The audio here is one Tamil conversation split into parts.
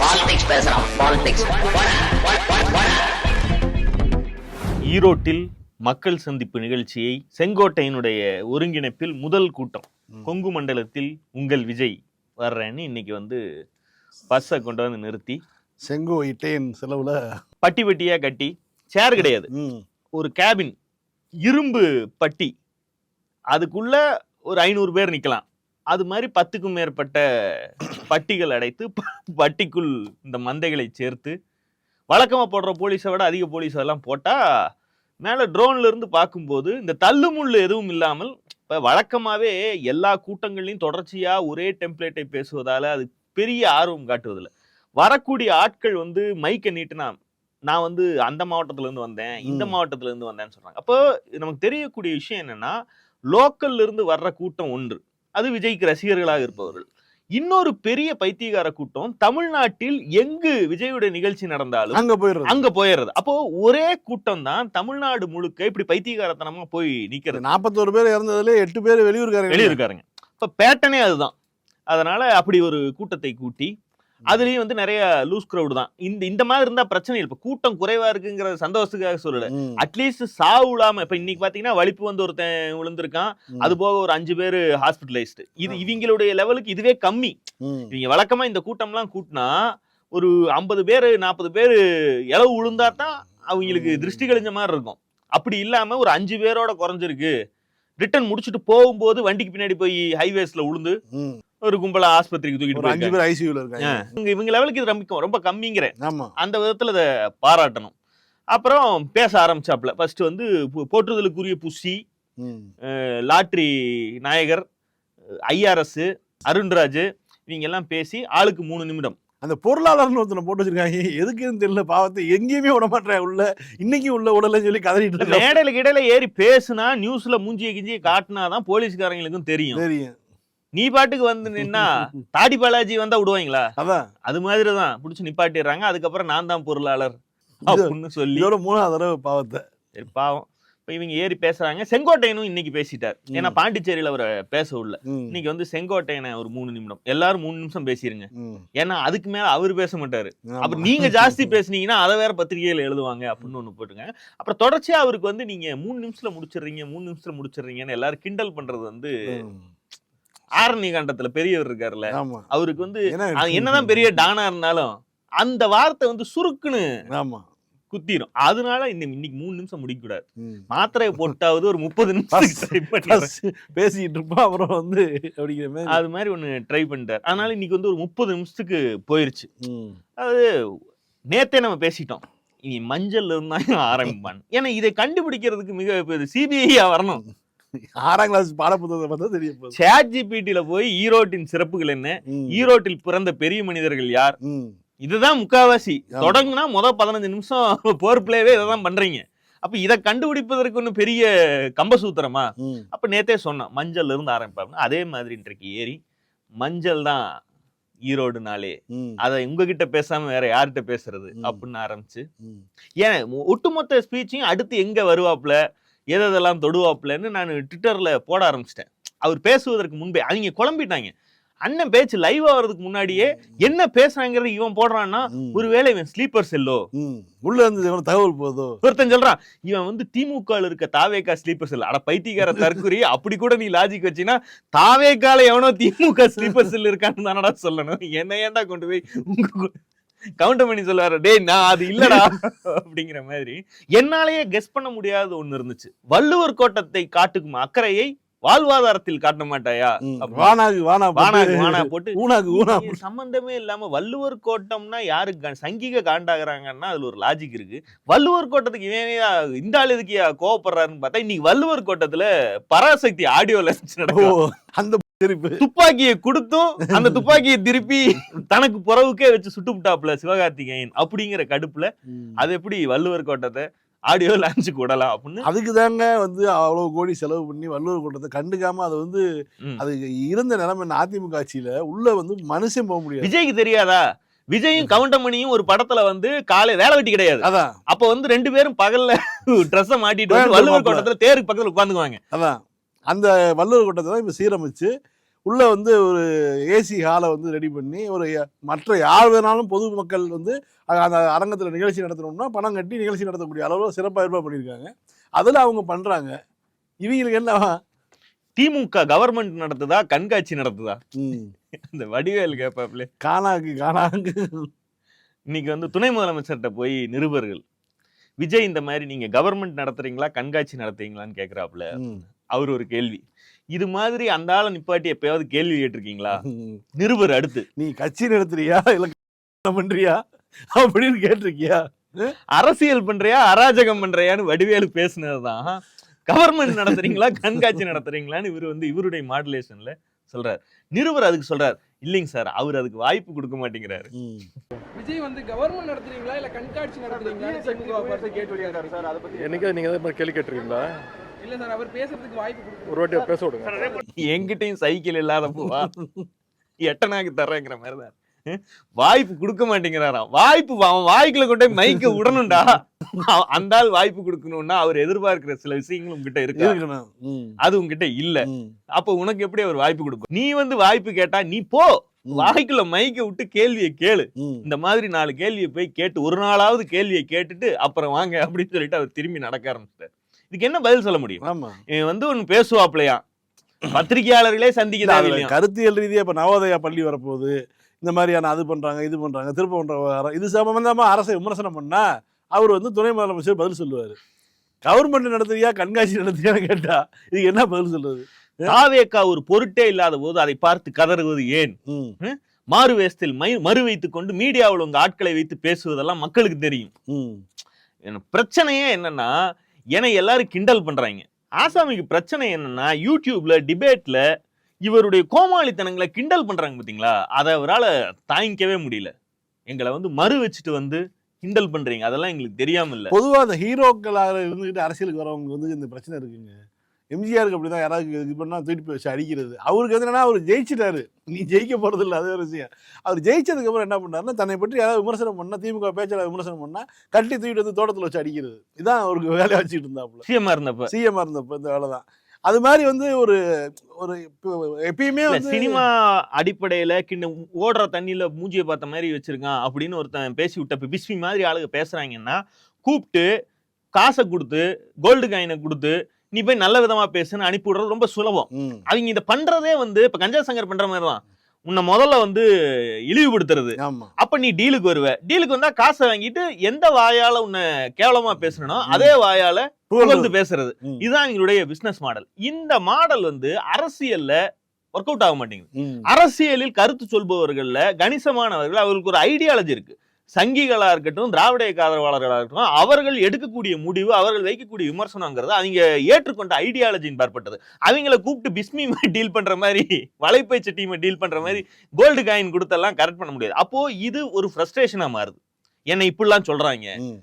பாலிடிக்ஸ் பேசுறான் பாலிடிக்ஸ் ஈரோட்டில் மக்கள் சந்திப்பு நிகழ்ச்சியை செங்கோட்டையினுடைய ஒருங்கிணைப்பில் முதல் கூட்டம். கொங்கு மண்டலத்தில் உங்கள் விஜய் வர்றேன்னு இன்னைக்கு வந்து பஸ்ஸை கொண்டு வந்து நிறுத்தி. செங்கோ இட்டையின் செலவுல பட்டி பட்டியா கட்டி சேர் கிடையாது. ஒரு கேபின் இரும்பு பட்டி. அதுக்குள்ள ஒரு ஐநூறு பேர் நிக்கலாம். அது மாதிரி பத்துக்கும் மேற்பட்ட பட்டிகள் அடைத்து பட்டிக்குள் இந்த மந்தைகளை சேர்த்து வழக்கமா போடுற போலீஸை விட அதிக போலீஸ் எல்லாம் போட்டா மேல ட்ரோன்ல இருந்து பார்க்கும்போது இந்த தள்ளுமுள்ளு எதுவும் இல்லாமல் இப்ப வழக்கமாவே எல்லா கூட்டங்கள்லையும் தொடர்ச்சியா ஒரே டெம்ப்ளேட்டை பேசுவதால அது பெரிய ஆர்வம் காட்டுவதில்ல. வரக்கூடிய ஆட்கள் வந்து மைக்கை நீட்டுனா நான் வந்து அந்த மாவட்டத்துல இருந்து வந்தேன் இந்த ம். மாவட்டத்துல இருந்து வந்தேன்னு சொல்றாங்க. அப்போ நமக்கு தெரியக்கூடிய விஷயம் என்னன்னா லோக்கல்ல இருந்து வர்ற கூட்டம் ஒன்று. அது விஜய்க்கு ரசிகர்களாக இருப்பவர்கள். இன்னொரு பெரிய பைத்தியகார கூட்டம் தமிழ்நாட்டில் எங்கு விஜயுடைய நிகழ்ச்சி நடந்தாலும் அங்க போயிடுறது. அங்க போயிடுறது. அப்போ ஒரே கூட்டம் தான் தமிழ்நாடு முழுக்க இப்படி பைத்தியகாரத்தனமா போய் நிக்கிறது. நாற்பத்தோரு பேர் இறந்ததுல எட்டு பேர் வெளியூர்காரங்க. வெளியிருக்காருங்க இப்ப பேட்டனே அதுதான். அதனால அப்படி ஒரு கூட்டத்தை கூட்டி அதுலயும் வந்து நிறைய லூஸ் கிரவுட் தான். இந்த இந்த மாதிரி இருந்தா பிரச்சனை இல்லை. இப்ப கூட்டம் குறைவா இருக்குங்கிற சந்தோஷத்துக்காக சொல்லல. அட்லீஸ்ட் சாவு இல்லாம இப்ப இன்னைக்கு பாத்தீங்கன்னா வலிப்பு வந்து ஒருத்தன் விழுந்திருக்கான். அது போக ஒரு அஞ்சு பேர் ஹாஸ்பிட்டலைஸ்டு இது. இவங்களுடைய லெவலுக்கு இதுவே கம்மி. இவங்க வழக்கமா இந்த கூட்டம்லாம் கூட்டினா ஒரு ஐம்பது பேர் நாற்பது பேர் இளவு விழுந்தா தான் அவங்களுக்கு. திருஷ்டி கழிஞ்ச மாதிரி இருக்கும். அப்படி இல்லாம ஒரு அஞ்சு பேரோட குறைஞ்சிருக்கு. ரிட்டர்ன் முடிச்சுட்டு போகும்போது வண்டிக்கு பின்னாடி போய் ஹைவேஸ்ல ம். ஒரு கும்பலா ஆஸ்பத்திரிக்கு தூக்கிட்டு அஞ்சு பேர் ஐசியூல இருக்காங்க. இவங்க இவங்க லெவலுக்கு இது ரொம்ப ரொம்ப கம்மிங்கிறேன் ஆமா. அந்த விதத்துல இதை பாராட்டணும். அப்புறம் பேச ஆரம்பிச்சாப்ல ஃபர்ஸ்ட் வந்து போற்றுதலுக்குரிய புஷி லாட்ரி நாயகர் ஐஆர்எஸ் அருண்ராஜ் இவங்க எல்லாம் பேசி ஆளுக்கு மூணு நிமிடம். அந்த பொருளாளர்னு ஒருத்தனை போட்டு வச்சிருக்காங்க. எதுக்குன்னு தெரியல பாவத்தை. எங்கேயுமே விட மாட்டேன் உள்ள. இன்னைக்கு உள்ள உடலன்னு சொல்லி கதறிட்டு மேடையில கிடையில ஏறி பேசுனா நியூஸ்ல மூஞ்சிய கிஞ்சிய காட்டினாதான் போலீஸ்காரங்களுக்கும் தெரியும். தெரியும். நீ பாட்டுக்கு வந்து நின்னா தாடி பாலாஜி வந்தா விடுவாங்களா? அதான் அது மாதிரி தான் பிடிச்சி நிப்பாட்டிடுறாங்க. அதுக்கப்புறம் நான் தான் பொருளாளர் அப்படின்னு சொல்லி. இதோட மூணாவது தடவை பாவத்தை. சரி, பாவம். இப்ப இவங்க ஏறி பேசுறாங்க. செங்கோட்டையனும் இன்னைக்கு பேசிட்டார். ஏன்னா. பாண்டிச்சேரியில அவரை பேச உள்ள இன்னைக்கு வந்து செங்கோட்டையனை ஒரு மூணு நிமிடம். எல்லாரும் மூணு நிமிஷம் பேசிருங்க. ஏன்னா அதுக்கு மேல அவர் பேச மாட்டாரு. அப்புறம் நீங்க ஜாஸ்தி பேசுனீங்கன்னா அதை வேற பத்திரிகையில எழுதுவாங்க அப்படின்னு ஒண்ணு போட்டுங்க அப்புறம் தொடர்ச்சியா அவருக்கு வந்து நீங்க மூணு நிமிஷத்துல முடிச்சிடுறீங்க மூணு நிமிஷத்துல முடிச்சிடுறீங்கன்னு எல்லாரும் கிண்டல் பண்றது வந்து ஆரணி காண்டத்துல பெரியவர் இருக்காருல்ல அவருக்கு வந்து என்னதான் பெரிய டானா இருந்தாலும் அந்த வார்த்தை வந்து சுருக்குன்னு ஆமா. குத்திரும். அதனால இந்த இன்னைக்கு மூணு நிமிஷம் முடிக்க கூடாது. மாத்திரையை போட்டாவது ஒரு முப்பது நிமிஷம் பேசிட்டு இருப்போம் அப்புறம் வந்து அப்படிங்கிற மாதிரி. அது மாதிரி ஒண்ணு ட்ரை பண்ணிட்டார். அதனால இன்னைக்கு வந்து ஒரு முப்பது நிமிஷத்துக்கு போயிருச்சு. அது நேத்தே நம்ம பேசிட்டோம். இனி மஞ்சள்ல இருந்தா ஆரம்பிப்பான். ஏன்னா இதை கண்டுபிடிக்கிறதுக்கு மிக சிபிஐயா வரணும். ஆறாம் கிளாஸ் பாடப்புத்தகத்தை பார்த்தா தெரிய போகுது. சேட் ஜிபிடில போய் ஈரோட்டின் சிறப்புகள் என்ன? ஈரோட்டில் பிறந்த பெரிய மனிதர்கள் யார்? இதுதான் முக்காவாசி. தொடங்குனா முத பதினஞ்சு நிமிஷம் போர் பிளேவே இதை தான் பண்றீங்க. அப்ப இதை கண்டுபிடிப்பதற்கு ஒன்றும் பெரிய கம்பசூத்திரமா அப்ப நேத்தே சொன்னேன் மஞ்சள்ல இருந்து ஆரம்பிப்பாங்க அதே மாதிரி இன்றைக்கு ஏறி மஞ்சள் தான் ஈரோடு நாளே அதை உங்ககிட்ட பேசாம வேற யார்கிட்ட பேசுறது. அப்படின்னு ஆரம்பிச்சு. ஏன் ஒட்டுமொத்த ஸ்பீச்சையும் அடுத்து எங்க வருவாப்ல எதெல்லாம் தொடுவாப்லன்னு நான் ட்விட்டர்ல போட ஆரம்பிச்சிட்டேன். அவர் பேசுவதற்கு முன்பே அவங்க குழம்பிட்டாங்க. அண்ணன் பேச்சு லைவ் ஆகிறதுக்கு முன்னாடியே என்ன பேசுறாங்கிறது இவன் போடுறான்னா ஒருவேளை இவன் ஸ்லீப்பர் செல்லோ. உள்ள இருந்து எவ்வளவு தகவல் போதோ ஒருத்தன் சொல்றான் இவன் வந்து திமுக இருக்க தாவேக்கா ஸ்லீப்பர் செல் அட பைத்தியக்கார தற்குறி அப்படி கூட நீ லாஜிக் வச்சினா தாவேக்கால எவனோ திமுக ஸ்லீப்பர் செல் இருக்கான்னு தானடா சொல்லணும். என்ன ஏன்டா கொண்டு போய் உங்க கவுண்டர் பண்ணி சொல்லுவாரு டேய் நான் அது இல்லடா. அப்படிங்கிற மாதிரி என்னாலேயே கெஸ் பண்ண முடியாத ஒண்ணு இருந்துச்சு. வள்ளுவர் கோட்டத்தை காட்டுக்கும் அக்கறையை வாழ்வாதாரத்தில் காட்ட மாட்டாயா. வானாகு வானா வானா போட்டு, வானா போட்டு ஊனாகு ஊனா சம்பந்தமே இல்லாம வள்ளுவர் கோட்டம்னா யாருக்கு சங்கிக காண்டாகிறாங்கன்னா அதுல ஒரு லாஜிக் இருக்கு. வள்ளுவர் கோட்டத்துக்கு இவன் இந்த ஆள் எதுக்கு கோவப்படுறாருன்னு பார்த்தா இன்னைக்கு வள்ளுவர் கோட்டத்துல பராசக்தி ஆடியோ லென்ஸ் நடக்கும் அந்த திருப்பு துப்பாக்கியை கொடுத்தும் அந்த துப்பாக்கியை திருப்பி தனக்கு புறவுக்கே வச்சு சுட்டுவிட்டாப்ல சிவகார்த்திகேயன் அப்படிங்கிற கடுப்புல. அது எப்படி வள்ளுவர் கோட்டத்தை ஆடியோ லான்ச் கூடலாம் அப்படின்னு? அதுக்கு தாங்க வந்து அவ்வளவு கோடி செலவு பண்ணி வள்ளுவர் கூட்டத்தை கண்டுக்காம அதை வந்து. அது இருந்த நிலைமை அதிமுக ஆட்சியில உள்ள வந்து மனுஷன் போக முடியாது. விஜய்க்கு தெரியாதா? விஜயும் கவுண்டமணியும் ஒரு படத்துல வந்து காலை வேலை வெட்டி கிடையாது. அதான். அப்ப வந்து ரெண்டு பேரும் பகல்ல ட்ரெஸ்ஸ மாட்டிட்டு வந்து வள்ளுவர். கோட்டத்துல தேருக்கு பக்கத்துல உட்காந்துக்குவாங்க. அதான். அந்த வள்ளுவர் கூட்டத்தை தான் இப்ப சீரமைச்சு உள்ள வந்து ஒரு ஏசி ஹாலை வந்து ரெடி பண்ணி ஒரு மற்ற யார் வேணாலும் பொதுமக்கள் வந்து அந்த அரங்கத்தில் நிகழ்ச்சி நடத்தணும்னா பணம் கட்டி நிகழ்ச்சி நடத்தக்கூடிய அளவில் சிறப்பாக ஏற்பாடு பண்ணியிருக்காங்க. அதில் அவங்க பண்ணுறாங்க இவங்களுக்கு என்னவா திமுக கவர்மெண்ட் நடத்துதா கண்காட்சி நடத்துதா? இந்த வடிவேல் கேப்பாப்ல. காணாக்கு காணாக்கு. இன்னைக்கு வந்து துணை முதலமைச்சர்கிட்ட போய் நிருபர்கள் விஜய் இந்த மாதிரி நீங்க கவர்மெண்ட் நடத்துறீங்களா கண்காட்சி நடத்துறீங்களான்னு கேக்குறாப்புல அவர் ஒரு கேள்வி. இது மாதிரி அந்த ஆளை நிப்பாட்டி எப்பயாவது கேள்வி கேட்டிருக்கீங்களா. நிருபர் அடுத்து. நீ கட்சி நடத்துறியா? இல்ல பண்றியா? அப்படின்னு கேட்டிருக்கியா? அரசியல் பண்றியா? அராஜகம் பண்றியான்னு வடிவேலு பேசுனதுதான். கவர்மெண்ட் நடத்துறீங்களா? கண்காட்சி நடத்துறீங்களான்னு இவர் வந்து இவருடைய மாடுலேஷன்ல சொல்றாரு. நிருபர் அதுக்கு சொல்றாரு. இல்லைங்க சார் அவர் அதுக்கு வாய்ப்பு கொடுக்க மாட்டேங்கிறாரு. விஜய் வந்து கவர்மெண்ட் நடத்துறீங்களா? இல்ல கண்காட்சி நடத்துறீங்களா? என்னைக்காவது நீங்க கேள்வி கேட்டிருக்கீங்களா? இல்ல சார் அவர் பேசுறதுக்கு வாய்ப்பு கொடுக்கணும் ஒரு வாட்டி பேச விடுங்க. என்கிட்டயும் சைக்கிள் இல்லாத போவா? எட்டனாக்கு தர்றேங்கிற மாதிரி தான்? வாய்ப்பு கொடுக்க மாட்டேங்கிறாராம் வாய்ப்பு அவன் வாய்க்குள்ள கொண்டு போய் மைக்க விடணும்டா. அந்த ஆள் வாய்ப்பு கொடுக்கணும்னா அவர் எதிர்பார்க்கிற சில விஷயங்கள் உங்ககிட்ட இருக்கு? அது உங்ககிட்ட இல்ல. அப்ப உனக்கு எப்படி அவர் வாய்ப்பு கொடுக்கும்? நீ வந்து வாய்ப்பு கேட்டா நீ போ. வாய்க்குள்ள மைக்க விட்டு கேள்வியை கேளு. இந்த மாதிரி நாலு கேள்வியை போய் கேட்டு ஒரு நாளாவது கேள்வியை கேட்டுட்டு அப்புறம் வாங்க அப்படின்னு சொல்லிட்டு அவர் திரும்பி நடக்க ஆரம்பிச்சிட்டார். இதுக்கு என்ன பதில் சொல்ல முடியும்? ஆமா. இவன் வந்து ஒன்னு பேசுவாப்லையா? பத்திரிகையாளர்களே இல்ல, சந்திக்க அதுல தேவையில்லையா கருத்தியல் ரீதியா இப்ப நவோதயா பள்ளி வரப்போகுது. இந்த மாதிரியான அது பண்றாங்க இது பண்றாங்க திரும்ப பண்ற விவகாரம் இது சம்பந்தமா அரசை விமர்சனம் பண்ணா அவர் வந்து துணை முதலமைச்சர் பதில் சொல்லுவாரு. கவர்மெண்ட் நடத்துறியா கண்காட்சி நடத்துறியான்னு கேட்டா இதுக்கு என்ன பதில் சொல்றது? தாவேக்கா ஒரு பொருட்டே இல்லாத போது அதை பார்த்து கதறுவது ஏன்? மாறு வேஷத்தில் மை மறு வைத்துக் கொண்டு மீடியாவில் உங்க ஆட்களை வைத்து பேசுவதெல்லாம் மக்களுக்கு தெரியும். பிரச்சனையே என்னன்னா என்னை எல்லாரும் கிண்டல் பண்றாங்க. ஆசாமிக்கு பிரச்சனை என்னன்னா யூடியூப்ல டிபேட்ல இவருடைய கோமாளித்தனங்களை கிண்டல் பண்றாங்க பாத்தீங்களா? அதை அவரால தாங்கிக்கவே முடியல. எங்களை வந்து மறு வச்சுட்டு வந்து கிண்டல் பண்றீங்க. அதெல்லாம் எங்களுக்கு தெரியாம இல்ல. பொதுவாக அந்த ஹீரோக்களாக இருந்துகிட்டு அரசியலுக்கு வரவங்க வந்து இந்த பிரச்சனை இருக்குங்க. எம்ஜிஆருக்கு அப்படிதான் யாராவது இது பண்ணா தூக்கிட்டு போய் வச்சு அடிக்கிறது. அவருக்கு வந்து என்னன்னா அவர் ஜெயிச்சிட்டாரு. நீ ஜெயிக்க போறது இல்லை அது ஒரு விஷயம். அவர் ஜெயிச்சதுக்கு அப்புறம் என்ன பண்ணாருன்னா தன்னை பற்றி யாராவது விமர்சனம் பண்ணா திமுக பேச்சாளர் விமர்சனம் பண்ணா கட்டி தூக்கிட்டு வந்து தோட்டத்துல வச்சு அடிக்கிறது. இதான் அவருக்கு வேலையை வச்சுட்டு இருந்தாப்புல. சிஎம்மா இருந்தப்ப. சிஎம் இருந்தப்ப இந்த வேலை தான். அது மாதிரி வந்து ஒரு ஒரு எப்பயுமே சினிமா அடிப்படையில கிண்ட ஓடுற தண்ணியில மூஞ்சியை பார்த்த மாதிரி வச்சிருக்கான் அப்படின்னு ஒருத்தன் பேசி விட்ட இப்ப பிஸ்மி மாதிரி ஆளுங்க பேசுறாங்கன்னா கூப்பிட்டு காசை கொடுத்து கோல்டு காயினை கொடுத்து நீ போய் நல்ல விதமா பேசுன்னு அனுப்பி விடுறது ரொம்ப சுலபம். அவங்க இதை பண்றதே வந்து இப்ப கஞ்சா சங்கர் பண்ற மாதிரி தான். உன்னை முதல்ல வந்து இழிவுபடுத்துறது. அப்ப நீ டீலுக்கு வருவ. டீலுக்கு வந்தா காசை வாங்கிட்டு எந்த வாயால உன்னை கேவலமா பேசணும் அதே வாயால புகழ்ந்து பேசுறது. இதுதான் எங்களுடைய பிசினஸ் மாடல் இந்த மாடல் வந்து அரசியல்ல ஒர்க் அவுட் ஆக மாட்டேங்குது. அரசியலில் கருத்து சொல்பவர்கள்ல கணிசமானவர்கள் அவர்களுக்கு ஒரு ஐடியாலஜி இருக்கு. சங்கிகளா இருக்கட்டும் திராவிட இயக்க ஆதரவாளர்களா இருக்கட்டும் அவர்கள் எடுக்கக்கூடிய முடிவு அவர்கள் வைக்கக்கூடிய விமர்சனங்கிறது அவங்க ஏற்றுக்கொண்ட ஐடியாலஜின்னு பார்ப்பட்டது. அவங்கள கூப்பிட்டு பிஸ்மி டீல் பண்ற மாதிரி வலைப்பயிற்சி டீமை டீல் பண்ற மாதிரி கோல்டு காயின் கொடுத்தெல்லாம் கரெக்ட் பண்ண முடியாது. அப்போ இது ஒரு ஃப்ரஸ்ட்ரேஷனா மாறுது. என்னை இப்படிலாம் சொல்றாங்க. ம்,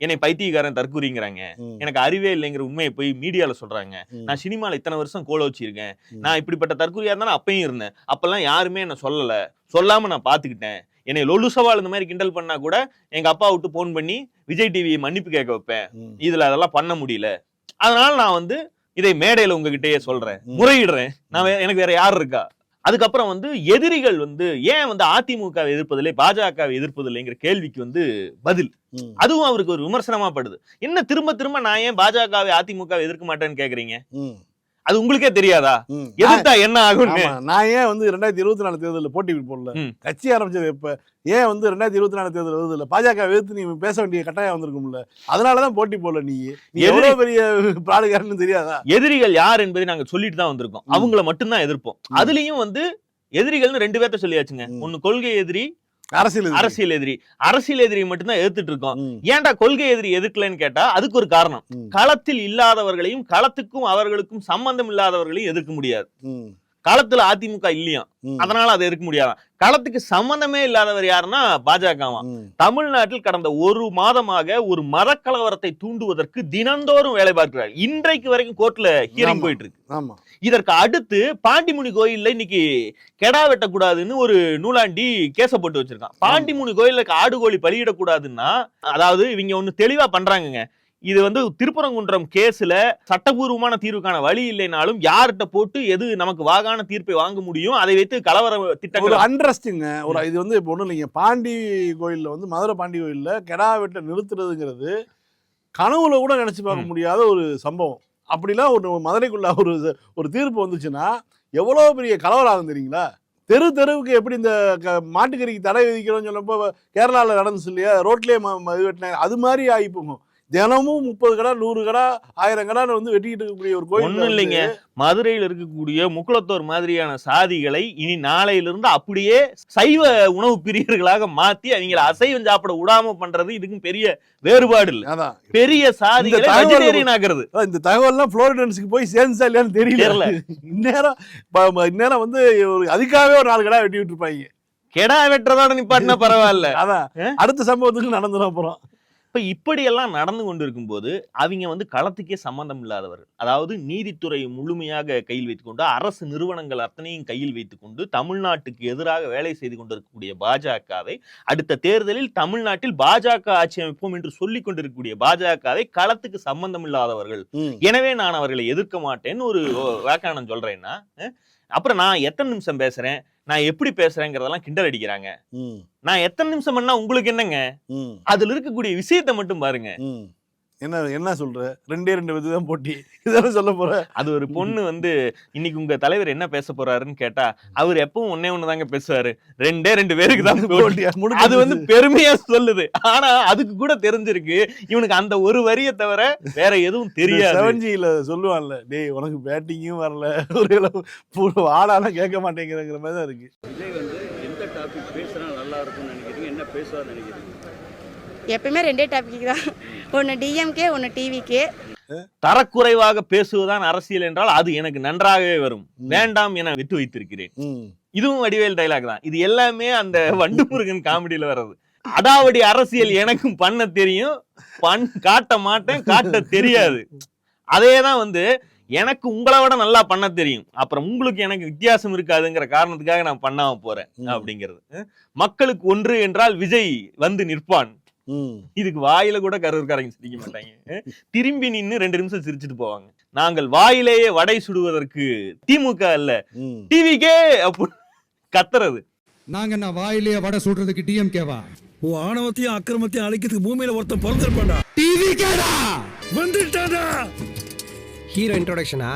என்னை பைத்தியக்காரன் தற்கூறிங்கிறாங்க. எனக்கு அறிவே இல்லைங்கிற உண்மையை போய் மீடியால சொல்றாங்க. நான் சினிமால இத்தனை வருஷம் கோல வச்சிருக்கேன். நான் இப்படிப்பட்ட தற்கொலையா இருந்தா நான் அப்பயும் இருந்தேன். அப்பெல்லாம் யாருமே என்ன சொல்லல. சொல்லாம நான் பாத்துக்கிட்டேன் என்னை லொல்லு சவால் இந்த மாதிரி கிண்டல் பண்ணா கூட எங்க அப்பா விட்டு போன் பண்ணி விஜய் டிவி மன்னிப்பு கேட்க வைப்பேன். இதுல அதெல்லாம் பண்ண முடியல. அதனால நான் வந்து இதை மேடையில உங்ககிட்டயே சொல்றேன். முறையிடுறேன். நான் எனக்கு வேற யார் இருக்கா? அதுக்கப்புறம் வந்து எதிரிகள் வந்து ஏன் வந்து அதிமுகவை எதிர்ப்பதில்லை பாஜகவை எதிர்ப்பதில்லைங்கிற கேள்விக்கு வந்து பதில். அதுவும் அவருக்கு ஒரு விமர்சனமா படுது. என்ன திரும்ப திரும்ப நான் ஏன் பாஜகவை அதிமுகவை எதிர்க்க மாட்டேன்னு கேக்குறீங்க? அது உங்களுக்கே தெரியாதா. எதிர்த்தா என்ன ஆகும்னு? ஆமா நான் ஏன் வந்து ரெண்டாயிரத்தி இருபத்தி நாலு தேர்தலில் போட்டி போடல. கட்சி ஆரம்பிச்சது எப்ப? ஏன் வந்து ரெண்டாயிரத்தி இருபத்தி நாலு தேர்தல் வருது இல்ல பாஜக எதிர்த்து நீ பேச வேண்டிய கட்டாயம் வந்திருக்கும்ல? அதனாலதான் போட்டி போடல நீ. எவ்வளவு பெரிய பிராடுகாரன்னு தெரியாதா? எதிரிகள் யார் என்பதை நாங்க சொல்லிட்டு தான் வந்திருக்கோம். அவங்கள மட்டும்தான் எதிர்ப்போம். அதுலயும் வந்து எதிரிகள்னு ரெண்டு பேர்த்த சொல்லியாச்சுங்க. ஒன்னு கொள்கை எதிரி அரசியல் எதிரி. அரசியல் எதிரி. அரசியல் எதிரி மட்டும்தான் எதிர்த்துட்டு இருக்கோம் ஏன்டா கொள்கை எதிரி எதிர்க்கலன்னு கேட்டா அதுக்கு ஒரு காரணம். களத்தில் இல்லாதவர்களையும் களத்துக்கும் அவர்களுக்கும் சம்பந்தம் இல்லாதவர்களையும் எதிர்க்க முடியாது. களத்துல அதிமுக இல்லையா? அதனால அதை எதிர்க்க முடியாது? களத்துக்கு சம்பந்தமே இல்லாதவர் யாருன்னா பாஜகவா தமிழ்நாட்டில் கடந்த ஒரு மாதமாக ஒரு மதக்கலவரத்தை தூண்டுவதற்கு தினந்தோறும் வேலை பார்க்கிறார். இன்றைக்கு வரைக்கும் கோர்ட்ல ஹியரிங். போயிட்டு இருக்கு இதற்கு அடுத்து பாண்டிமுனி கோயில்ல இன்னைக்கு கெடா வெட்டக்கூடாதுன்னு ஒரு நூலாண்டி கேச போட்டு வச்சிருக்கான். பாண்டிமுனி கோயிலுக்கு ஆடு கோழி பலியிடக்கூடாதுன்னா அதாவது இவங்க ஒண்ணு தெளிவா பண்றாங்கங்க. இது வந்து திருப்பரங்குன்றம் கேஸ்ல சட்டபூர்வமான தீர்வுக்கான வழி இல்லைனாலும் யார்கிட்ட போட்டு எது நமக்கு வாகான தீர்ப்பை வாங்க முடியும் அதை வைத்து கலவர திட்டங்கள் அண்ட்ரஸ்டிங்க ஒரு இது வந்து இப்போ ஒன்றும் இல்லைங்க. பாண்டி கோயிலில் வந்து மதுரை பாண்டி கோயிலில் கெடா வெட்டை நிறுத்துறதுங்கிறது கனவுல கூட நினச்சி பார்க்க. முடியாத ஒரு சம்பவம். அப்படிலாம் ஒரு மதுரைக்குள்ள ஒரு ஒரு தீர்ப்பு வந்துச்சுன்னா எவ்வளோ பெரிய கலவரம் ஆகும் தெரியுங்களா? தெரு தெருவுக்கு எப்படி இந்த க- மாட்டுக்கறிக்கு தடை விதிக்கிறோம்னு சொன்னப்போ கேரளாவில் நடந்துச்சு இல்லையா? ரோட்லேயே இது வெட்டினாங்க. அது மாதிரி ஆகி போகும். தினமும் முப்பது கடை நூறு கடை ஆயிரம் கடை வந்து வெட்டிக்கிட்டு இருக்கக்கூடிய ஒரு கோயில் ஒண்ணும் இல்லைங்க. மதுரையில் இருக்கக்கூடிய முக்குளத்தோர் மாதிரியான சாதிகளை இனி நாளையிலிருந்து அப்படியே சைவ உணவு பிரியர்களாக மாத்தி அவங்கள அசைவம் சாப்பிட விடாம பண்றது இதுக்கும் பெரிய வேறுபாடு இல்ல. அதான். பெரிய சாதிகளை வெஜிடேரியன் ஆக்குறது. அதான் இந்த தகவல்லாம் புளோரிடன்ஸுக்கு போய் சேர்ந்துச்சா இல்லையான்னு தெரியல. இந்நேரம் இந்நேரம் வந்து ஒரு அதுக்காகவே ஒரு நாலு கடை வெட்டி விட்டுருப்பாங்க கெடா வெட்டுறதோட நிப்பாட்டினா பரவாயில்ல. அதான்? அடுத்த சம்பவத்துக்கு நடந்துடும் அப்புறம். இப்ப இப்படியெல்லாம் நடந்து கொண்டிருக்கும் போது அவங்க வந்து களத்துக்கே சம்பந்தம் இல்லாதவர்கள். அதாவது நீதித்துறை முழுமையாக கையில் வைத்துக்கொண்டு அரசு நிறுவனங்கள் அத்தனையும் கையில் வைத்துக்கொண்டு தமிழ்நாட்டுக்கு எதிராக வேலை செய்து கொண்டிருக்கக்கூடிய பாஜகவை அடுத்த தேர்தலில் தமிழ்நாட்டில் பாஜக ஆட்சி அமைப்போம் என்று சொல்லிக் கொண்டிருக்கக்கூடிய பாஜகவை களத்துக்கு சம்பந்தம் இல்லாதவர்கள். எனவே நான் அவர்களை எதிர்க்க மாட்டேன்னு ஒரு வியாக்கியானம் சொல்றேன்னா அப்புறம் நான் எத்தனை நிமிஷம் பேசுறேன்? நான் எப்படி பேசுறேங்கிறதெல்லாம் கிண்டல் அடிக்கிறாங்க. நான் எத்தனை நிமிஷம் பண்ணா உங்களுக்கு என்னங்க? அதுல இருக்கக்கூடிய விஷயத்தை மட்டும் பாருங்க. என்ன என்ன சொல்ற? ரெண்டே ரெண்டு விதம் தான் போட்டி. இதெல்லாம் சொல்ல போற? அது ஒரு பொண்ணு வந்து இன்னைக்கு உங்க தலைவர் என்ன பேச போறாருன்னு கேட்டா அவர் எப்பவும் ஒன்னே ஒண்ணுதாங்க பேசுவாரு. ரெண்டே ரெண்டு பேருக்கு தான் போட்டி. அது வந்து பெருமையா சொல்லுது. ஆனா அதுக்கு கூட தெரிஞ்சிருக்கு இவனுக்கு அந்த ஒரு வரிய தவிர வேற எதுவும் தெரியாது. செவன் ஜில சொல்லுவான்ல டேய் உனக்கு பேட்டிங்கும் வரல. ஒரு ஆடாலாம் கேட்க மாட்டேங்கிறங்கிற மாதிரி தான் இருக்கு. விஜய் வந்து எந்த டாபிக் பேசுனா நல்லா இருக்கும்னு நினைக்கிறீங்க? என்ன பேசுவார்னு நினைக்கிறீங்க? எப்பயுமே ரெண்டே டாபிக் தான். ஒன்று டிஎம்கே ஒன்று டிவிகே தரக்குறைவாக பேசுவதுதான் அரசியல் என்றால் அது எனக்கு நன்றாகவே வரும். வேண்டாம் என விட்டு வைத்திருக்கிறேன். இதுவும் வடிவேல் டைலாக் தான். இது எல்லாமே அந்த வண்டு முருகன் காமெடியில வர்றது. அடாவடி அரசியல் எனக்கும் பண்ண தெரியும். பண் காட்ட மாட்டேன் காட்ட தெரியாது. அதே தான் வந்து எனக்கு உங்களை விட நல்லா பண்ண தெரியும். அப்புறம் உங்களுக்கு எனக்கு வித்தியாசம் இருக்காதுங்கிற காரணத்துக்காக நான் பண்ணாம போறேன். அப்படிங்கிறது. மக்களுக்கு ஒன்று என்றால் விஜய் வந்து நிற்பான். இதுக்கு வாயில கூட கரூர்காரங்க சிரிக்க மாட்டாங்க. திரும்பி நின்னு ரெண்டு நிமிஷம் சிரிச்சுட்டு போவாங்க. நாங்கள் வாயிலேயே வடை சுடுவதற்கு திமுக அல்ல ம். டிவிக்கே அப்படி கத்துறது. நாங்க என்ன வாயிலேயே வடை சுடுறதுக்கு டிஎம்கேவா? உன் ஆணவத்தையும் அக்கிரமத்தையும் அழிக்கிறதுக்கு பூமியில ஒருத்தன் பிறந்திருப்பான்டா. டிவிகேடா வந்துட்டாடா ஹீரோ இன்ட்ரோடக்ஷனா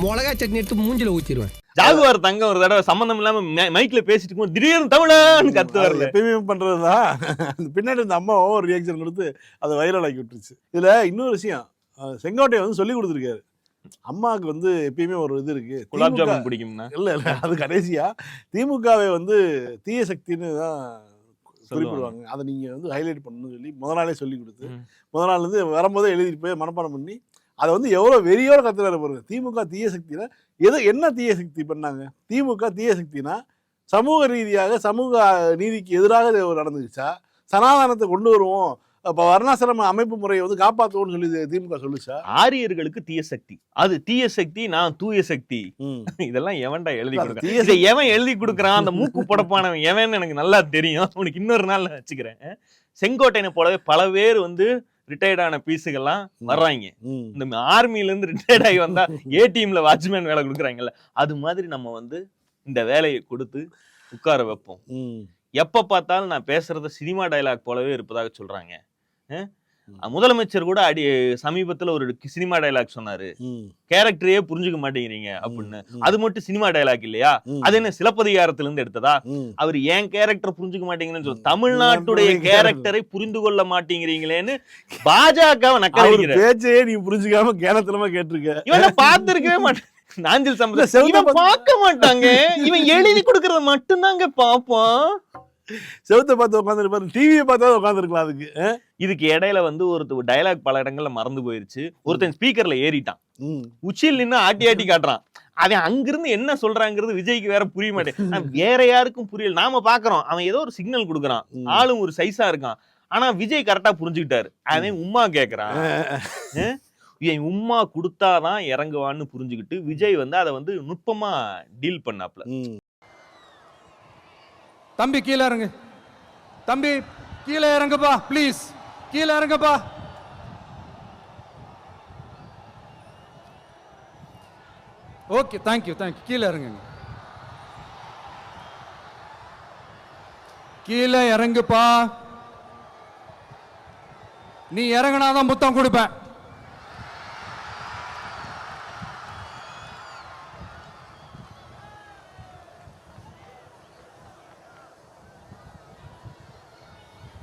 மிளகா சட்னி எடுத்து மூஞ்சில ஊத்திடுவேன். ஜாகுவார் தங்கம் ஒரு தடவை சம்பந்தம் இல்லாம மைக்ல பேசிட்டு இருக்கும்போது திடீர்னு தமிழன்னு அது கத்துவார்ல. எப்பயுமே பண்றதுதான். அந்த பின்னாடி இருந்த அம்மாவும் ஒரு ரியாக்ஷன் கொடுத்து அதை வைரல் ஆக்கி விட்டுருச்சு. இதுல இன்னொரு விஷயம் செங்கோட்டையை வந்து சொல்லி கொடுத்துருக்காரு. அம்மாவுக்கு வந்து எப்பயுமே ஒரு இது இருக்கு. குலாப் ஜாமுன் பிடிக்கும்னா? இல்ல இல்ல அது கடைசியா திமுகவை வந்து தீய சக்தின்னு தான் குறிப்பிடுவாங்க. அதை நீங்க வந்து ஹைலைட் பண்ணணும்னு சொல்லி முத நாளே சொல்லி கொடுத்து. முத நாள் இருந்து வரும்போதே எழுதிட்டு போய் மனப்பாடம் பண்ணி அதை வந்து எவ்வளவு வெறியோட கத்துறாரு பாருங்க. திமுக தீய சக்தினா எது என்ன தீய சக்தி பண்ணாங்க? திமுக தீய சக்தினா சமூக ரீதியாக சமூக நீதிக்கு எதிராக நடந்துச்சா சனாதனத்தை கொண்டு வருவோம். அப்ப வர்ணாசிரம அமைப்பு முறையை வந்து காப்பாற்றுவோம்னு சொல்லி திமுக சொல்லுச்சா? ஆரியர்களுக்கு தீய சக்தி. அது தீய சக்தி நான் தூய சக்தி. இதெல்லாம் எவன்டா எழுதி அது கொடுக்க தீய இதை எவன் எழுதி கொடுக்குறான்? அந்த மூக்கு புடப்பானவன் எவன்? எனக்கு நல்லா தெரியும். உனக்கு இன்னொரு நாள் வச்சுக்கிறேன். செங்கோட்டையனை போலவே பல பேர் வந்து ரிட்டையர்ட் ஆன பீஸுகள்லாம் வர்றாங்க. இந்த ஆர்மில இருந்து ரிட்டையர்ட் ஆகி வந்தா ஏடிஎம்ல வாட்ச்மேன் வேலை கொடுக்குறாங்கல்ல அது மாதிரி நம்ம வந்து இந்த வேலையை கொடுத்து உட்கார வைப்போம். எப்ப பார்த்தாலும் நான் பேசுறது சினிமா டயலாக் போலவே இருப்பதாக சொல்றாங்க? முதலமைச்சர் கூட அடி சமீபத்துல ஒரு சினிமா டயலாக் சொன்னாரு. கேரக்டரையே புரிஞ்சுக்க மாட்டேங்கிறீங்க அப்படின்னு. அது மட்டும் சினிமா டயலாக் இல்லையா. அது என்ன சிலப்பதிகாரத்துல இருந்து எடுத்ததா. அவர் ஏன் கேரக்டர் புரிஞ்சுக்க மாட்டேங்கிறேன்னு சொல்லி. தமிழ்நாட்டுடைய கேரக்டரை புரிந்து கொள்ள மாட்டேங்கிறீங்களேன்னு பாஜகவை நக்கடிக்கிற பேச்சையே நீ புரிஞ்சுக்காம கேனத்தனமா கேட்டிருக்க. இவனை பார்த்திருக்கவே மாட்டேன். நாஞ்சில் சம்பந்தம். பார்க்க மாட்டாங்க. இவன் எழுதி கொடுக்கறத மட்டும்தாங்க பார்ப்பான். செவுத்த பார்த்து உட்காந்துருப்பாரு டிவியை பார்த்தா உட்காந்துருக்கலாம் அதுக்கு? இதுக்கு இடையில வந்து ஒரு டயலாக் பல இடங்கள்ல மறந்து போயிருச்சு. ஒருத்தன் ஸ்பீக்கர்ல ஏறிட்டான். உச்சியில் நின்னு ஆட்டி ஆட்டி காட்டுறான். அவன் அங்கிருந்து என்ன சொல்றாங்கிறது விஜய்க்கு வேற புரிய மாட்டேன். வேற யாருக்கும் புரியல. நாம பாக்குறோம். அவன் ஏதோ ஒரு சிக்னல் கொடுக்குறான். ஆளும் ஒரு சைஸா இருக்கான். ஆனா விஜய் கரெக்டா புரிஞ்சுக்கிட்டாரு. அவன் உம்மா கேக்குறான்? இவன் உம்மா கொடுத்தாதான் இறங்குவான்னு புரிஞ்சுக்கிட்டு விஜய் வந்து அதை வந்து நுட்பமா டீல் பண்ணாப்ல. தம்பி கீழே இறங்கு. தம்பி கீழே இறங்குப்பா ப்ளீஸ் கீழே இறங்குப்பா. ஓகே தேங்க்யூ தேங்க்யூ கீழே இறங்குங்க. கீழே இறங்குப்பா. நீ இறங்கினாதான் முத்தம் கொடுப்பேன்.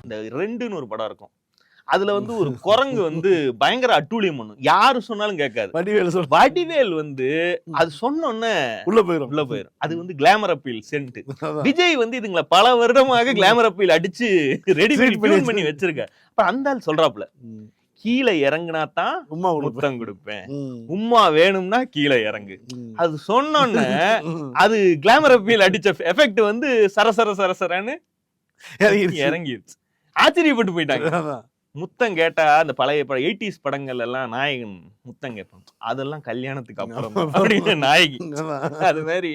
இந்த ரெண்டுன்னு ஒரு படம் இருக்கும். அதுல வந்து ஒரு குரங்கு வந்து பயங்கர அட்டூழியம் பண்ணும். யாரு சொன்னாலும் கேட்காது. வடிவேலு சொல் வடிவேல் வந்து அது சொன்னோன்னே உள்ள போயிரும். உள்ள போயிரும். அது வந்து கிளாமர் அப்பீல் சென்ட். விஜய் வந்து இதுங்களை பல வருடமாக கிளாமர் அப்பீல் அடிச்சு ரெடி பண்ணி வச்சிருக்க. அப்ப அந்த ஆள் சொல்றாப்ல. கீழே இறங்குனா தான் கொடுப்பேன். முத்தம் கொடுப்பேன். ம். உம்மா வேணும்னா கீழே இறங்கு. அது சொன்னோன்னே. அது கிளாமர் அப்பீல் அடிச்ச எஃபெக்ட் வந்து சரசர சரசரன்னு இறங்கிருச்சு. ஆச்சரியப்பட்டு போயிட்டாங்க. முத்தம் கேட்டா அந்த பழைய படம் எயிட்டிஸ் படங்கள் எல்லாம் நாயகன் முத்தம் கேட்பான். அதெல்லாம் கல்யாணத்துக்கு அப்புறம் அப்படின்னு நாயகி. அது மாதிரி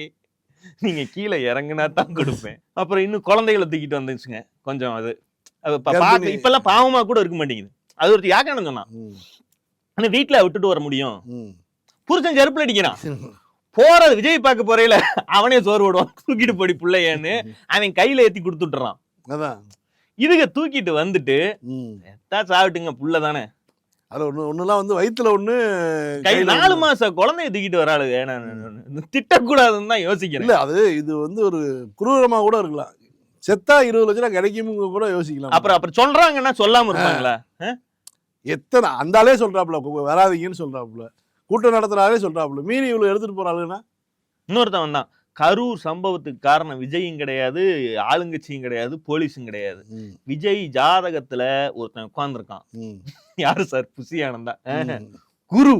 நீங்க கீழே இறங்குனா தான் கொடுப்பேன். அப்புறம் இன்னும் குழந்தைகளை தூக்கிட்டு வந்துச்சுங்க கொஞ்சம் அது இப்ப. இப்பெல்லாம் பாவமா கூட இருக்க மாட்டேங்குது. அது ஒரு யாக்கான சொன்னான். ஆனா வீட்டுல விட்டுட்டு வர முடியும். புருஷன் செருப்புல அடிக்கிறான். போறது விஜய் பார்க்க போறையில அவனே சோறு போடுவான். தூக்கிட்டு போடி புள்ளையன்னு அவன் கையில ஏத்தி கொடுத்துட்டுறான். இதுக தூக்கிட்டு வந்துட்டு. எத்தா சாப்பிட்டுங்க புள்ள தானே. அதுல ஒண்ணு ஒண்ணுலாம் வந்து வயித்துல ஒண்ணு கை நாலு ஒண்ணு. மாச குழந்தைய தூக்கிட்டு வராளுங்க நான் திட்டக்கூடாதுன்னு தான் யோசிக்கிறேன். இல்ல அது இது வந்து ஒரு குரூரமா கூட இருக்கலாம். செத்தா இருபது லட்சம் ரூபா கிடைக்கும் கூட யோசிக்கலாம். அப்புறம் அப்புறம் சொல்றாங்கன்னா சொல்லாம இருப்பாங்களா? எத்தனை அந்த ஆளே சொல்றாப்புல கு- வராதீங்கன்னு சொல்றாப்புல. கூட்டம் நடத்துறாலே சொல்றாப்புல. மீறி இவ்வளவு எடுத்துட்டு போறாளுன்னா இன்னொருத்தன் வந்தான் கரூர் சம்பவத்துக்கு காரணம் விஜயும் கிடையாது ஆளுங்கட்சியும் கிடையாது போலீஸும் கிடையாது. விஜய் ஜாதகத்துல ஒருத்தன் உட்கார்ந்துருக்கான். யாரு சார்? புசி ஆனந்தா. குரு.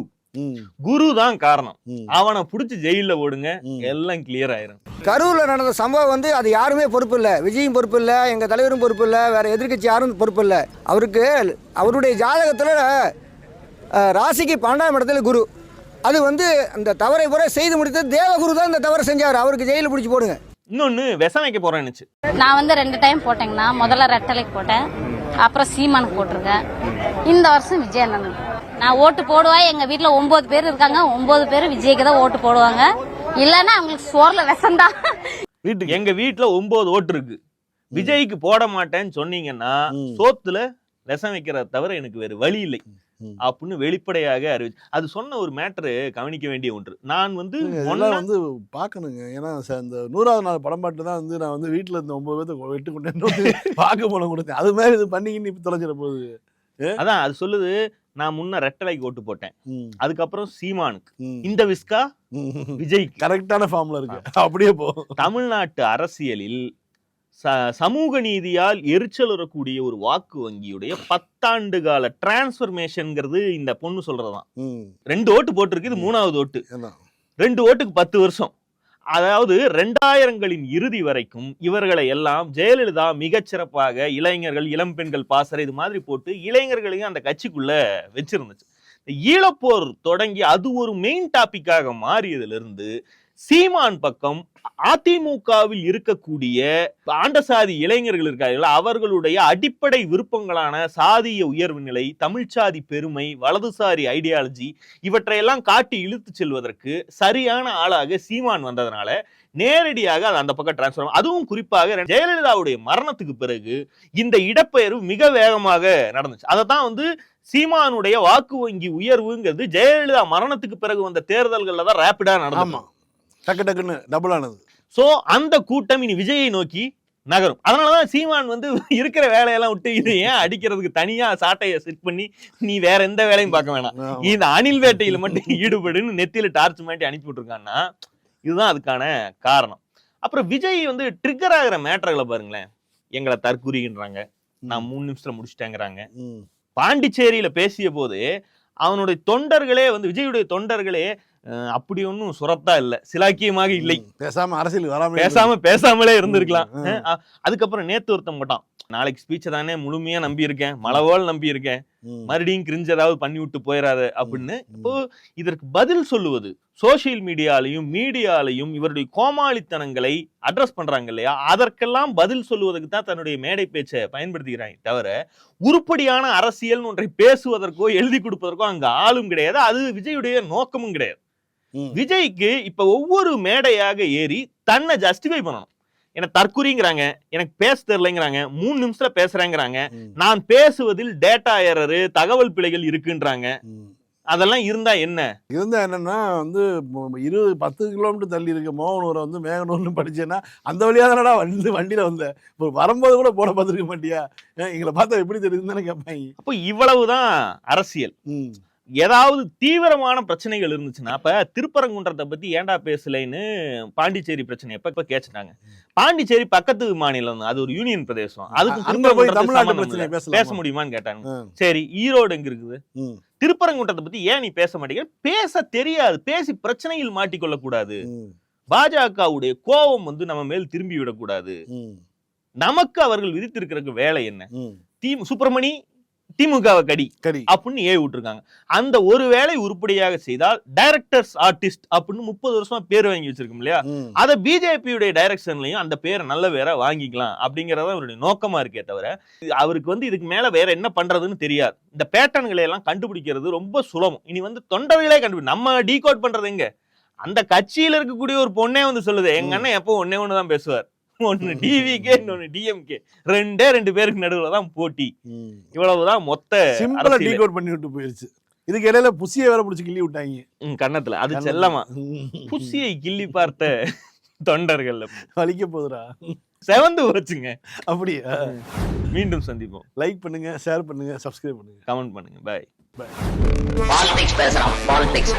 குரு தான் காரணம். அவனை புடிச்சு ஜெயில போடுங்க ம். எல்லாம் கிளியர் ஆயிரும். கரூரில் நடந்த சம்பவம் வந்து அது யாருமே பொறுப்பு இல்லை. விஜயும் பொறுப்பு இல்லை. எங்கள் தலைவரும் பொறுப்பு இல்லை. வேற எதிர்க்கட்சி யாரும் பொறுப்பு இல்லை. அவருக்கு அவருடைய ஜாதகத்தில் ராசிக்கு பன்னெண்டாம் இடத்துல குரு. அது வந்து அந்த தவறை பூரா செய்து முடித்து தேவகுரு தான் இந்த தவறை செஞ்சார். அவருக்கு ஜெயிலில் பிடிச்சி போடுங்க. இன்னொன்னு விஷம் வைக்க போறேன்னுச்சு நான் வந்து ரெண்டு டைம் போட்டேங்கண்ணா. முதல்ல ரெட்டலைக்கு போட்டேன். அப்புறம் சீமானுக்கு போட்டிருக்கேன். இந்த வருஷம் விஜய் அண்ணனுக்கு நான் ஓட்டு போடுவேன் எங்க வீட்ல ஒன்பது பேர் இருக்காங்க. ஒன்பது பேர் விஜய்க்கு தான் ஓட்டு போடுவாங்க. இல்லைன்னா அவங்களுக்கு சோர்ல விஷம்தான். வீட்டுக்கு. எங்க வீட்டுல ஒன்பது ஓட்டு இருக்கு. விஜய்க்கு போட மாட்டேன்னு சொன்னீங்கன்னா. சோத்துல விஷம் வைக்கிறத தவிர எனக்கு வேறு வழி இல்லை. அப்படின்னு வெளிப்படையாக அறிவிச்சு அது சொன்ன ஒரு மேட்டரு கவனிக்க வேண்டிய ஒன்று. நான் வந்து இதெல்லாம் வந்து பார்க்கணுங்க ஏன்னா இந்த நூறாவது நாள் படம் பாட்டு தான் வந்து நான் வந்து வீட்டுல இருந்த ஒன்பது பேர்த்த வெட்டு கொண்டு வந்து பார்க்க போன கொடுத்தேன். அது மாதிரி இது பண்ணிக்கின்னு இப்ப தொலைச்சிட போகுது. அதான் அது சொல்லுது நான் முன்ன ரெட்டலைக்கு ஓட்டு போட்டேன். அதுக்கப்புறம் சீமானுக்கு. இந்த விஸ்கா ம். விஜய்க்கு. கரெக்டான ஃபார்ம்ல இருக்கு. அப்படியே போ தமிழ்நாட்டு அரசியலில் ச- சமூக நீதியால் எரிச்சல் வரக்கூடிய ஒரு வாக்கு வங்கியுடைய பத்தாண்டு கால டிரான்ஸ்பர்மேஷன்ங்கிறது இந்த பொண்ணு சொல்றதுதான். ரெண்டு ஓட்டு போட்டிருக்கு இது மூணாவது ஓட்டு. ரெண்டு ஓட்டுக்கு பத்து வருஷம். அதாவது ரெண்டாயிரங்களின் இறுதி வரைக்கும் இவர்களை எல்லாம் ஜெயலலிதா மிகச்சிறப்பாக இளைஞர்கள் இளம் பெண்கள் பாசறை இது மாதிரி போட்டு இளைஞர்களையும் அந்த கட்சிக்குள்ள வச்சிருந்துச்சு. ஈழப்போர் தொடங்கி அது ஒரு மெயின் டாபிக்காக மாறியதிலிருந்து சீமான் பக்கம் அதிமுகவில் இருக்கக்கூடிய ஆண்டசாதி இளைஞர்கள் இருக்கார்கள் அவர்களுடைய அடிப்படை விருப்பங்களான சாதிய உயர்வு நிலை தமிழ்ச்சாதி பெருமை வலதுசாரி ஐடியாலஜி இவற்றையெல்லாம் காட்டி இழுத்து செல்வதற்கு சரியான ஆளாக சீமான் வந்ததுனால நேரடியாக அது அந்த பக்கம் டிரான்ஸ்ஃபர் அதுவும் குறிப்பாக ஜெயலலிதாவுடைய மரணத்துக்கு பிறகு இந்த இடப்பெயர்வு மிக வேகமாக நடந்துச்சு. அதை தான் வந்து சீமானுடைய வாக்கு வங்கி உயர்வுங்கிறது ஜெயலலிதா மரணத்துக்கு பிறகு வந்த தேர்தல்களில் தான் ரேப்பிடாக ஆமா. டக்கு டக்குன்னு டபுள் ஆனது சோ அந்த கூட்டம் இனி விஜயை நோக்கி நகரும். அதனாலதான் சீமான் வந்து இருக்கிற வேலையெல்லாம் விட்டு இது ஏன் அடிக்கிறதுக்கு தனியா சாட்டையை செட் பண்ணி நீ வேற எந்த வேலையும் பார்க்க வேணாம். இந்த அணில் வேட்டையில மட்டும் ஈடுபடுன்னு நெத்தியில டார்ச் மாட்டி அனுப்பி விட்டுருக்கான்னா இதுதான் அதுக்கான காரணம். அப்புறம் விஜய் வந்து ட்ரிகர் ஆகிற மேட்டர்களை பாருங்களேன். எங்களை தற்கூறின்றாங்க நான் மூணு நிமிஷத்துல முடிச்சிட்டேங்கிறாங்க. பாண்டிச்சேரியில பேசிய போது அவனுடைய தொண்டர்களே வந்து விஜயுடைய தொண்டர்களே அப்படி ஒன்றும் சுரத்தா இல்லை. சிலாக்கியமாக இல்லை. பேசாம அரசியல் வராம பேசாம பேசாமலே இருந்திருக்கலாம். அதுக்கப்புறம் நேத்து ஒருத்தன் போட்டான். நாளைக்கு ஸ்பீச்சை தானே முழுமையா நம்பி இருக்கேன் மலவோல் நம்பி இருக்கேன். மறுபடியும் கிரிஞ்சு ஏதாவது பண்ணி விட்டு போயிடாத அப்படின்னு இப்போ இதற்கு பதில் சொல்லுவது சோஷியல் மீடியாலையும் மீடியாலையும் இவருடைய கோமாளித்தனங்களை அட்ரஸ் பண்றாங்க இல்லையா? அதற்கெல்லாம் பதில் சொல்லுவதற்கு தான் தன்னுடைய மேடை பேச்சை பயன்படுத்திக்கிறாங்க தவிர உருப்படியான அரசியல் ஒன்றை பேசுவதற்கோ எழுதி கொடுப்பதற்கோ அங்க ஆளும் கிடையாது. அது விஜயுடைய நோக்கமும் கிடையாது. விஜய்க்கு இப்ப ஒவ்வொரு மேடையாக ஏறி தன்னை ஜஸ்டிஃபை பண்ணணும். எனக்கு தற்குறிங்கிறாங்க எனக்கு பேச தெரியலங்கிறாங்க மூணு நிமிஷத்துல பேசுறேங்கிறாங்க. நான் பேசுவதில் டேட்டா எரரு தகவல் பிழைகள் இருக்குன்றாங்க. அதெல்லாம் இருந்தா என்ன? இருந்தா என்னன்னா வந்து இருபது பத்து கிலோமீட்டர் தள்ளி இருக்க மோகனூரை வந்து மேகனூர்னு படிச்சேன்னா அந்த வழியா தானடா வந்து வண்டியில வந்த. இப்போ வரும்போது கூட போட பார்த்துருக்க மாட்டியா? எங்களை பார்த்தா எப்படி தெரியுதுன்னு தானே கேட்பாங்க. அப்போ இவ்வளவுதான் அரசியல். ம். ஏதாவது தீவிரமான பிரச்சனைகள் இருந்துச்சுன்னா அப்ப திருப்பரங்குன்றத்தை பத்தி ஏன்டா பேசலைன்னு பாண்டிச்சேரி பிரச்சனை எப்ப இப்ப கேச்சுட்டாங்க பாண்டிச்சேரி பக்கத்து மாநிலம். அது ஒரு யூனியன் பிரதேசம் அதுக்கு? பேச முடியுமான்னு கேட்டாங்க. சரி ஈரோடு எங்க இருக்குது. திருப்பரங்குன்றத்தை பத்தி ஏன் நீ பேச மாட்டேங்கிற பேச தெரியாது பேசி பிரச்சனையில் மாட்டிக்கொள்ள கூடாது. பாஜகவுடைய கோபம் வந்து நம்ம மேல் திரும்பி விடக்கூடாது. நமக்கு அவர்கள் விதித்திருக்கிற வேலை என்ன. தி சுப்பிரமணி திமுகவை கடி கடி. அப்படின்னு ஏவி விட்டுருக்காங்க. அந்த ஒரு வேலை உருப்படியாக செய்தால் டைரக்டர்ஸ் ஆர்டிஸ்ட் அப்படின்னு முப்பது வருஷமா பேர் வாங்கி வச்சிருக்கோம் இல்லையா. அதை பிஜேபியுடைய டைரக்ஷன்லயும் அந்த பேரை நல்ல பேரை வாங்கிக்கலாம் அப்படிங்கறத அவருடைய நோக்கமா இருக்கே தவிர அவருக்கு வந்து இதுக்கு மேல வேற என்ன பண்றதுன்னு தெரியாது. இந்த பேட்டர்ன்களை எல்லாம் கண்டுபிடிக்கிறது ரொம்ப சுலபம். இனி வந்து தொண்டர்களே கண்டுபிடி நம்ம டீகோட் பண்றது எங்க? அந்த கட்சியில இருக்கக்கூடிய ஒரு பொண்ணே வந்து சொல்லுது எங்க அண்ணன் எப்போ ஒன்னே ஒண்ணு தான் பேசுவார். ஒன்னு டிவிகே இன்னொன்னு டிஎம்கே ரெண்டே ரெண்டு பேருக்கு நடுவுல தான் போட்டி. இவ்வளவுதான் மொத்த சிம்பிளா. டீகோட் பண்ணி விட்டு போயிருச்சு. இதுக்கு இடையில புசிய வேற பிடிச்சி கிள்ளி விட்டாங்க. கன்னத்துல. அது செல்லமா. புசியை கிள்ளி பார்த்த தொண்டர்கள். வலிக்க போகுதுடா. செவந்து போச்சுங்க அப்படியா? மீண்டும் சந்திப்போம். லைக் பண்ணுங்க ஷேர் பண்ணுங்க சப்ஸ்கிரைப் பண்ணுங்க. கமெண்ட் பண்ணுங்க. பாய் பாலிடிக்ஸ் பேசுறான் பாலிடிக்ஸ்